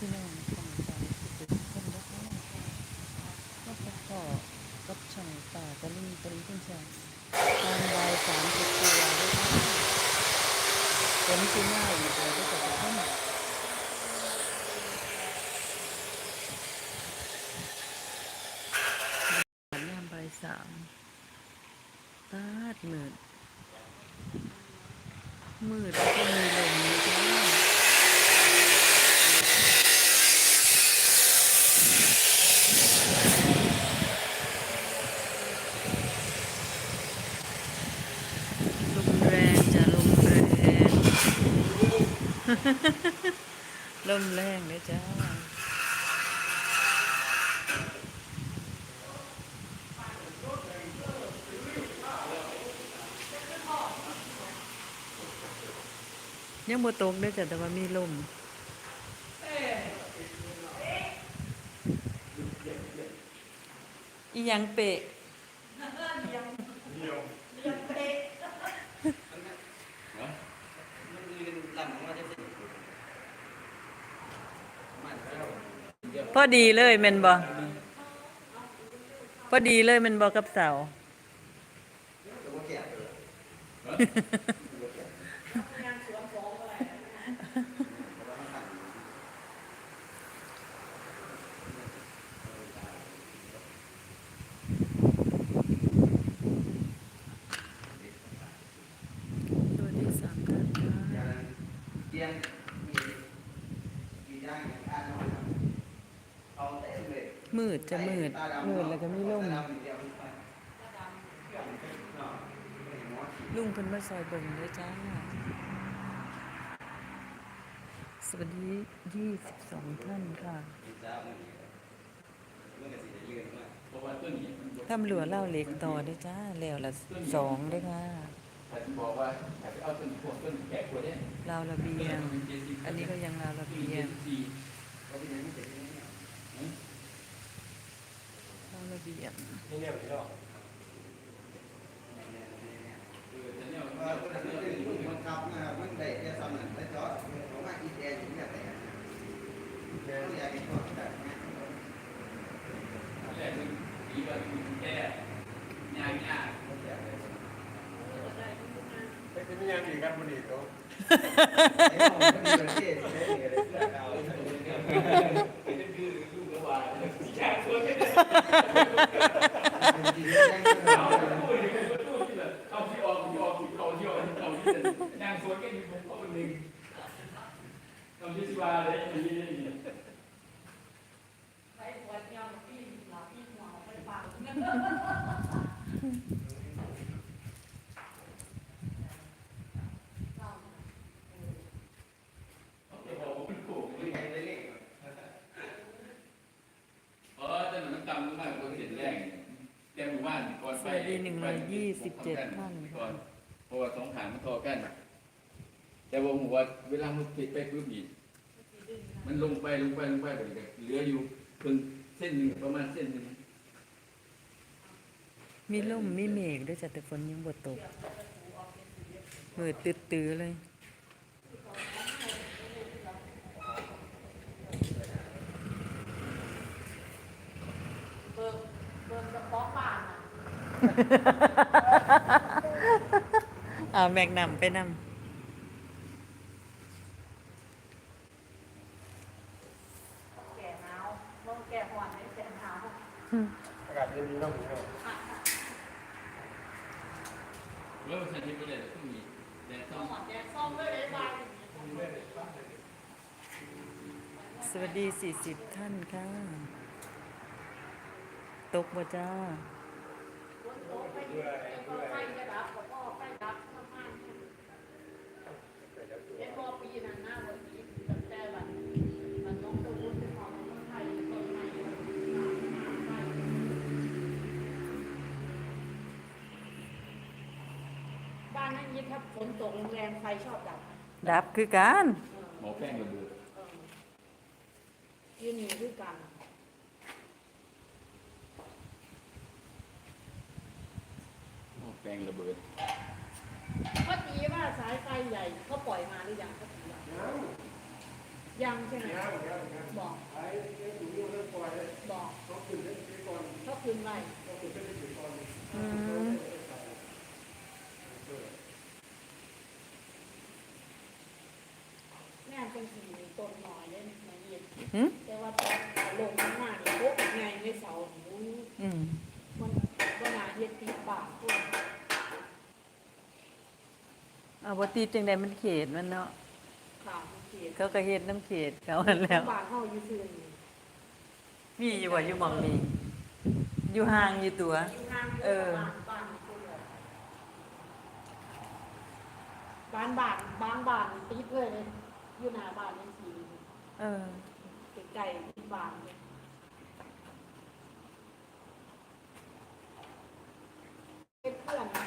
พี่น้องฟังใจสุดๆคนรักแม่ก็พบพ่อกับช่องป่าตะลิงตะลิงขึ้นชาตอนบ่ายสามสิบตัวด้วยค่ะฝนสีหน้าอยู่เลยก็จะขึ้นยามบ่ายสามตาดมืดมืดแล้วก็มีลมนะจ๊ะลมแรงจ้ะลมแรง ล มแรงเลยจ้ายังบ่ตกเด้อจ้ะแต่ว่ามีลมอียังเปะ พอดีเลยแม่นบ่พอดีเลยแม่นบ่กับเสาตัวที่สามท่านค่ะ เตียงมีมีย่างอย่างอ่านน้อยครับเอาเต็มเลย มืดจะมืดมืดแล้วก็มีลมลุงเพิ่นมาซอยเบิ่งด้วยจ้า สวัสดียี่สิบสองท่านค่ะทำหลัวเล่าเหล็กต่อด้วยจ้า แล้วละสองด้วยค่ะแต่ที่บอกว่าวระเบียง อันนี้ก็ยังราวระเบียง สี่ ระเบียนี่เนี่ยพี่น้องมันขับนะครับมันได้แค่สำนักแล้วจอดผมว่าอีแดงอย่เงี้ยแต่ต้องอยากให้จอดแบบนี้แรกนึงดีกว่าแก่ยากยากไม่ใช่ไม่ยังอีกครับมันอีกตัวไงมันมีประเทศได้ยืนลูกระบาดอยากชวน เอาที่แบบเอกที่ออกที่ออกที่ออกที่ออกที่เขาที่นางสวนกันอยู่ผมก็เป็นหนึ่งทำที่สิวาเลยอย่างนี้อย่างนี้ เออแต่หนูน้ำตาลมากกว่าเห็นแรงแต่หมู่บ้านก่อน ส ไป วัสดีหนึ่งร้อยยี่สิบเจ็ดท่านก่อค่ะนเพราะว่าสองขางมันทอกัน แต่ว่าหมู่ว่าเวลามันติดไปปุ๊บนี่มันลงไปลงไปลงไปแบบนี้เหลืออยู่เพิ่งเส้นหนึ่งประมาณเส้นหนึ่งมีลมมีเมฆด้วยจ้ะแต่ฝนยังบ่ตกมืดตื้อๆเลยเบิ่งเบิ่งกระเพาะป่านน่ะ เอาแมกนำไปนแก่หนาวลงแก่หวนในแก่หนาวอากาศเย็นดีเนาะพี่น้องแล้วมันจะที่ประเด็นก็มีแดดต้องงหอดแดงส้มด้วยเลยบายำสวัสดีสี่สิบท่านค่ะ ตกบ่จ้า บก็ไฟดับมากๆเอ็นบอปีนั้นหน้าวันนี้ตั้งแต่วันมันต้องตะวุ้นเป็นของคนไทยคนไทยบ้านนั้นยินถ้าฝนตกแรงๆไฟชอบดับดับคือการหมอแป้งระเบิดยืนอยู่ด้วยกัน หมอ แป้งระเบิดเมื่อกี้ว่าสายไฟใหญ่เขาปล่อยมาหรือยังเขาถึงยังยังใช่ไหมยังยังยังบอกไอ้เรื่องอยู่เรื่องปล่อยเลยบอกต้องขึ้นเรื่องนี้ก่อนเขาคืนไว้ต้องขึ้นเรื่องนี้ก่อนอืมแม่เป็นสีต้นหน่อยเลยมาเย็นหึแต่ว่าตอนเอาลงข้างหน้าเนี่ยโป๊ะไงในเสาหนู อืม มันว่านาเฮ็ดติดปากพวก เอา บ่ติดจังได๋มันเขตมันเนาะข่าวเขียนเขาก็เฮ็ดน้ำเขตเขาหั่นแล้วบานเฮาอยู่ซื่อนี่มีอยู่ว่าอยู่หม่องนี้อยู่ห่างอยู่ตัว อยู่ห่างเออ บ้านบ้านคนละบ้านบ้านบางบ้านติดเลยเลยอยู่หน้าบ้านนี่สีเออ ไก่ที่บ้านเลยเป็นเพื่อนนะ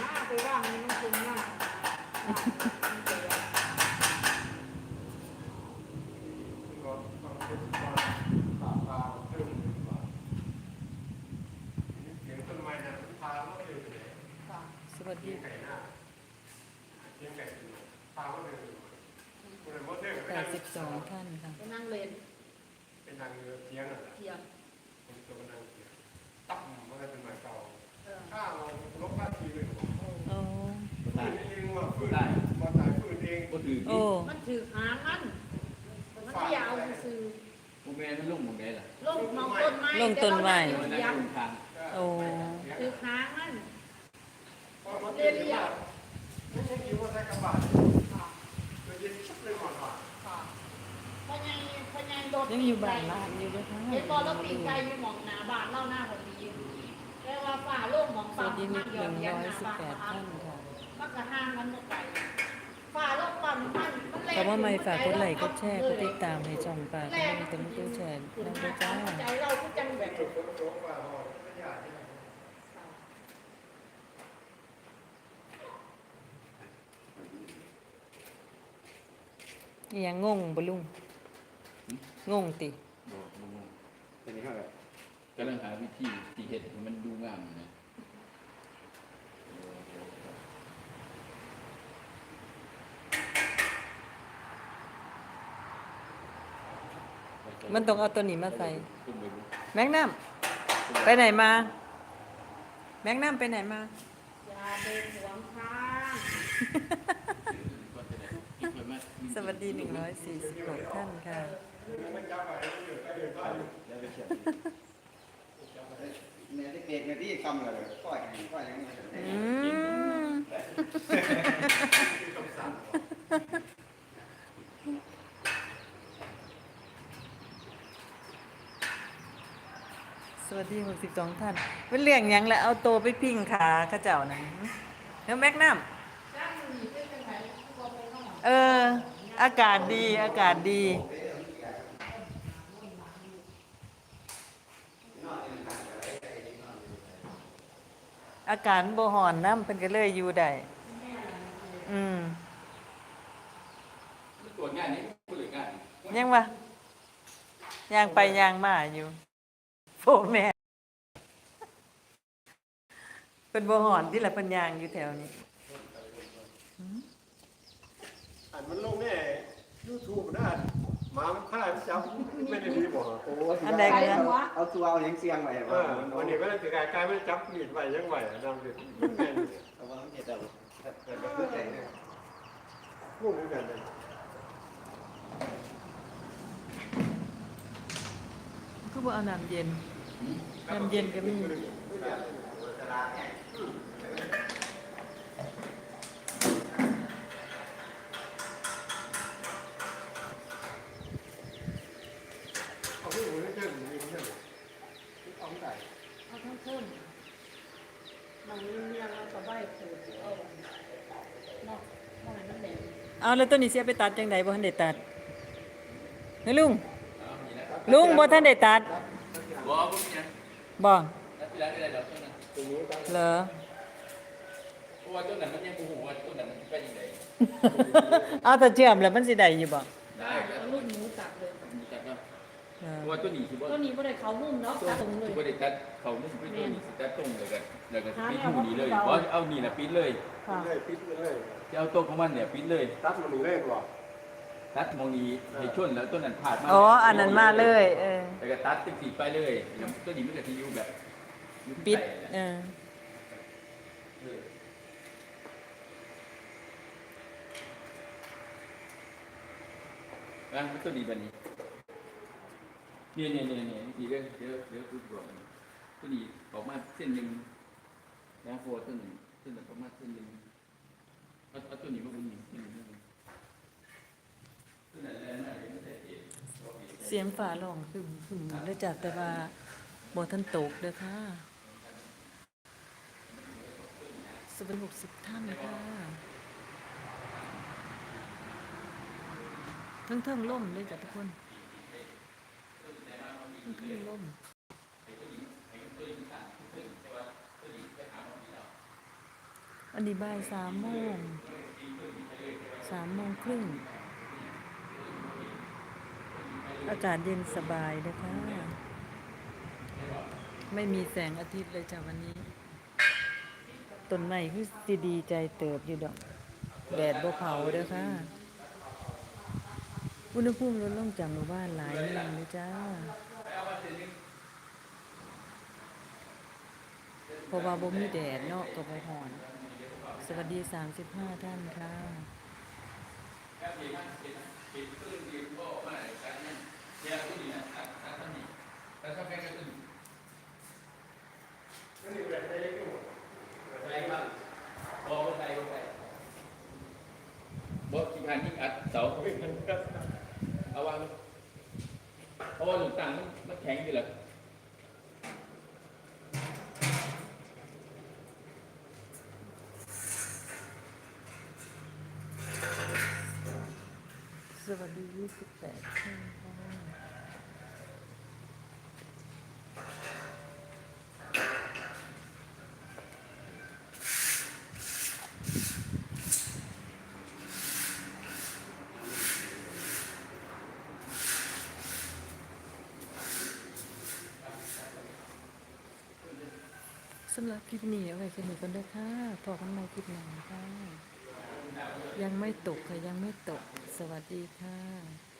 หน้าไปว่างนี่มันเป็นหน้ามันเสียก็ต้องเป็นความปากปากเพิ่มปากเสียงต้นไม้นะพาเราอยู่ไหนค่ะสวัสเสีดียงไก่หน้าเสียงไก่พาเราอยู่มันมดเรื่องเป็นนาง82ท่านค่ะไปนั่งเล่นเป็นนางเรือเสียงอะเทียมเป็นตัวเป็นนางเสียงตั้มมันก็เป็นหมายเก่าเออถ้าเราลบภาพทีหนึ่งโอ้ฝืนเองว่าฝืนมาตายฝืนเองก็ถือโอ้มันถือหางมันมันยาวซื่อโมแมนมันลงหมองได้ล่ะลงมองต้นไม้ลงต้นไม้มันเทียนั่มทางโอ้ถือหางมันเพราะเรียนยากไม่ใช่คิดว่าใช้กระบะค่ะตัวเย็นชุบเลยก่อนว่าค่ะพญายพญายรถยังอยู่บ้านลานอยู่ด้อค่ะเห็นบอลแล้วปีนไกลอยู่หมองหนาบานเล่าหน้าคนนี้แต่ว่าฝ่าโลกหมองปั๊วัมสดีมันิดหยอดเยียนหนาบาน118ท่าน มันก็ห่างกันหมดไปฝ่าโลกปั๊มมันมันแรงคำว่าไม่ฝากกดไลค์กดแชร์กดติดตามให้ช่องปากก็มีแต่ไม่ตู้แชร์นั่นด้วยจ้าใจเราก็จังแบบจุดโค้งว่าเราไม่ยากอีหยังงงบ่ลุงงงติ บอกบ่งงเป็นยังไงแบบกำลังหาวิธีที่เห็ดให้มันดูงามนะ มันต้องเอาตัวนี้มาใส่ตุ้มไปดูแมกนัมไปไหนมา แมกนัมไปไหนมาอย่าเดินหวงทางก็จะได้คิดไว้ไหมสวัสดี 146 ท่านค่ะมันจับไปอยู่ก็เดินได้อยู่แล้วไปเขียนเนี่ยเด็กๆเนี่ยที่คำอะไรก้อยก้อยยังไงอืมต้องสั่ง สวัสดี62ท่านเป็นเรื่องหยังแล้วเอาโตไปพิงขาเข้าเจ้านั่นแล้วแมกนัมเออ อากาศดี อากาศดี อากาศบ่ฮ้อนน้ำเพิ่นก็เลยอยู่ได้อืมตรวจงานนี้ผู้หรืองาน ยังวะย่างไปย่างมาอยู่โฟแม่ เป็นบ่หอนที่ละเพิ่นย่างอยู่แถวนี้ อันมันลงแน่ยูทูบนะหมามันฆ่าจับไม่ได้ดีบอกโอ้เอาตัวเอายังเสียงไว้เอว่าอวันนี้ก็เลยถือกายกายไม่จับมีดไว้ยังไหวนำเด็ดแม่นเอาว่าเห็ดเอาแต่ก็คือใจเนี่ยงูเหมือนกันเลยคือบ่เอาน้ำเย็นน้ำเย็นก็มี ตลาดเนี่ย เอาผู้หญิงเรื่องนี้เรื่องเอาได้ เอาทั้งเพิ่มบางเรื่อง เราก็ใบเปิดเอานอกนอกนั้นแหละเอาแล้วตัวนี้เสียไปตัดจังไดบ่ทันได้ตัดเฮ้ยลุงลุงบ่ทันได้ตัดบอกพวกนี้บ่แล้วที่ร้านอะไรดอกต้นนั้นตรงนี้ก็เหรอเพราะว่าต้นนั้นมันยังปูหัวาต้นนั้นมันเป็นยังไงเอาถ้าเชื่อมแล้วมันสิได้อยู่บ่ได้แล้ว ว่าต้นนี้คือว่าตัวนี้บ่ได้เขามุ่งเนาะตัดตรงเลยคือว่าได้ตัดเขาไม่ใช่ต้นนี้สิตัดตรงเลยกันแล้วก็ปิดหูนี้เลยเพราะเอานี่แหละปิดเลยค่ะเลยปิดเลยจะเอาตัวของมันเนี่ยปิดเลยตัดมันนี่เลยว่ะเตัดมองนี้ให้ชนแล้วต้นนั้นผ่านมาอ๋ออันนั้นมาเลยเออแล้วก็ตัดติ๊กๆไปเลยแล้วต้นนี้มันก็สิอยู่แบบอยู่ที่ปิดใต้นั่นแหเอละออะต้นนี้แบบนี้ เนี่ยเนี่ยเนี่ยเนี่ยนี่เรื่องเดี๋ยวเดี๋ยวคุณบอกต้นนี้ออกมาเส้นหนึ่งนะโฟต้นหนึ่งเส้นหนึ่งประมาณเส้นหนึ่งเอาเอาต้นนี้มาบุญหนึ่งเส้นหนึ่งต้นไหนแรงมากเลยไม่ได้เองเสียงฝาร้องคือคือเด้จากแต่ว่าบ่ทันตกเด้อค่ะสวัสดีหกสิบท่านค่ะทั้งเทิงล่มเลยจ้ะทุกคน ทั้งเทิงๆล่มอันนี้บ่ายสามโมงสามโมงครึ่ง อากาศเย็นสบายนะคะ ไม่มีแสงอาทิตย์เลยจ้ะวันนี้ต้นไม้คือสิดีใจเติบอยู่ดอก แดดบ่เผาเด้อค่ะ อุณหภูมิลดลงจากหมู่บ้านหลายเมืองเลยจ้า เพ ราะว่าบ่มีแดดเนาะก็บ่ฮ้อน สวัสดี 35 ท่านค่ะบบได้ยังอยู่อะไรบ้างบอกว่าใครว่าใครบอกกี่พันยิ่งอัดเสาเอาวางเพราะว่าหลุมต่างมันมันแข็งอยู่แล้ว วัสดี28ท่านค่ะสำหรับคลิปนี้เอาไว้แค่นี้ก่อนด้อค่ะพอกันใหม่คลิปหน้าค่ะ ยังไม่ตกค่ะ ยังไม่ตก สวัสดีค่ะ